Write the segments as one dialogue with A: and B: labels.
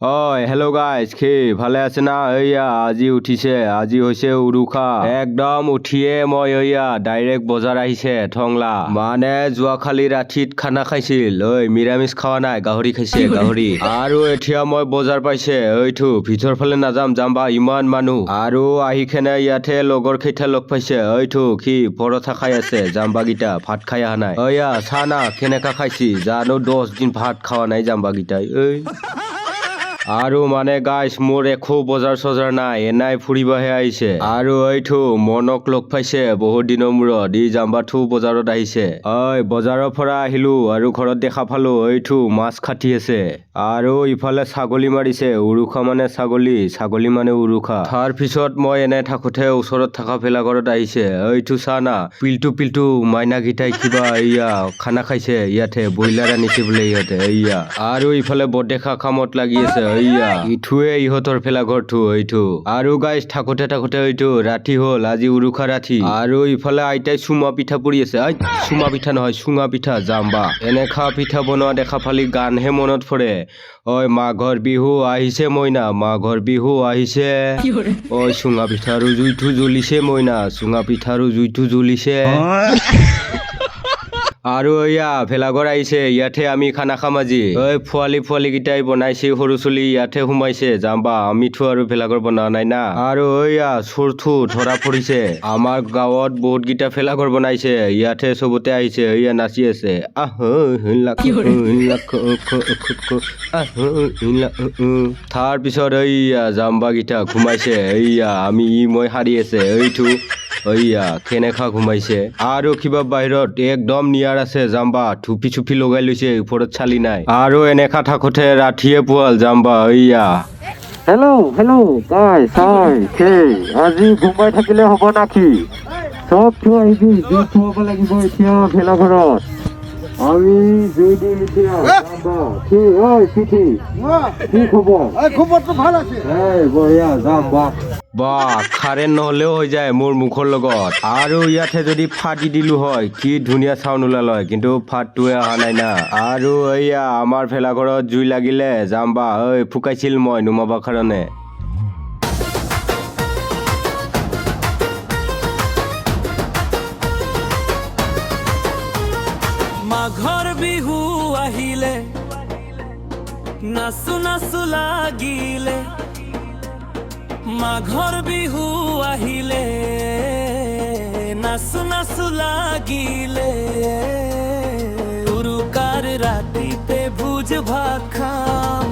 A: অই hello' guys কি ভালে আছে না? এইয়া আজি উঠিছে আজি হৈছে উৰুকা একদম উঠিয়ে মই এইয়া ডাইৰেক্ট বজাৰ আহিছে থংলা মানে যোৱাকালি ৰাতিত খানা খাইছিল ঐ নিৰামিষ খোৱা নাই গাহৰি খাইছে গাহৰি। আৰু এতিয়া মই বজাৰ পাইছে এইটো ভিতৰ ফালে নাযাম যাম বা ইমান মানুহ। আৰু আহি কেনে ইয়াতে লগৰ কেইটা লগ পাইছে এইটো কি পৰঠা খাই আছে জাম্বাগিটা ভাত খাই অহা নাই। এইয়া চা না কেনেকা খাইছি জানো দহ দিন ভাত খোৱা নাই জাম্বাগিটাই ঐ আৰু মানে গাইছ মোৰ একো বজাৰ চজাৰ নাই, এনাই ফুৰিবহে আহিছে। আৰু এইটো মনক লগ পাইছে, বহুত দিনৰ মূৰত, ই জাম্বাথু বজাৰত আহিছে। ঐ বজাৰৰ পৰা আহিলো আৰু ঘৰত দেখা পালো, এইটো মাছ কাটি আছে। আৰু ইফালে ছাগলী মাৰিছে, উৰুখা মানে ছাগলী ছাগলী মানে উৰুখা। তাৰ পিছত মই এনে থাকোতে ওচৰত থকা ভেলাঘৰত আহিছে, এইটো চা না, পিল্টু পিল্টু মাইনাকেইটাই কিবা এইয়া খানা খাইছে ইয়াতে ব্ৰইলাৰ আনিছে বোলে ইহঁতে, এইয়া। আৰু ইফালে বৰদেখা কামত লাগি আছে এইয়া ইটোৱে ইহঁতৰ ভেলাঘৰটো এইটো আৰু গাইজ থাকোতে থাকোতে এইটো ৰাতি হ'ল আজি উৰুকা ৰাতি। আৰু ইফালে আইতাই চুমা পিঠা পুৰি আছে। আই চুমা পিঠা নহয় চুঙা পিঠা জাম্বা। এনেকা পিঠা বনোৱা দেখা পালি গানহে মনত পৰে। ঐ মাঘৰ বিহু আহিছে মইনা মাঘৰ বিহু আহিছে। ঐ চুঙা পিঠাৰো জুইটো জ্বলিছে মইনা চুঙা পিঠাৰো জুইটো জ্বলিছে। আৰু এয়া ভেলাঘৰ আহিছে ইয়াতে আমি খানা খাম আজি। ঐ পোৱালি পোৱালি কেইটাই বনাইছে, সৰু চলি ইয়াতে সোমাইছে। যাম বা, আমিতো আৰু ভেলাঘৰ বনোৱা নাই না। আৰু এয়া চোৰথু ধৰা পৰিছে। আমাৰ গাঁৱত বহুত কেইটা ভেলাঘৰ বনাইছে ইয়াতে চবতে আহিছে এয়া নাচি আছে। আহ তাৰ পিছত এইয়া জাম্বা কেইটা, ঘুমাইছে। এইয়া আমি ই মই হাৰি আছে, এইটো এইয়া কেনেকা ঘুমাইছে। আৰু কিবা বাহিৰত একদম নিয়াৰ আছে জাম্বা। থুপি চুপি লগাই লৈছে ওপৰত চালি নাই। আৰু এনেকা থাকোতে ৰাতিয়ে পোৱাল জাম্বা এইয়া
B: হেল্ল' হেল্ল' গাই চাই সেই আজি ঘুমাই থাকিলে হ'ব নাকি? চব থৈ আহিবি জুই থব লাগিব এতিয়া ভেলাঘৰত আমি জুই দিম এতিয়া। কি ঐ চিঠি কি? খবৰ?
C: খবৰটো ভালো আছে।
B: এই বঢ়িয়া যাম বা
A: বা কাৰেণ্ট নহ'লেও হৈ যায় মোৰ মুখৰ লগত। আৰু ইয়াতে যদি ফাট দিলো হয়, কি ধুনীয়া চাউণ্ড ওলাল হয় কিন্তু ফাটটোৱে অহা নাই না। আৰু এইয়া, আমাৰ ভেলাঘৰত জুই লাগিলে, যাম বা, ঐ, ফুকাইছিল মই নুমাবৰ কাৰণে।
D: মাঘৰ বিহু আহিলে, নাচো নাচো লাগিলে। মাঘৰ বিহু আহিলে, নাচো নাচো লাগিলে। উৰুকাৰ ৰাতিতে ভোজ ভাত খাম,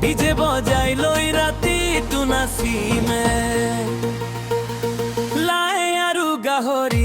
D: ডিজে বজাই লৈ ৰাতিটো নাচিমে। লাই আৰু গাহৰি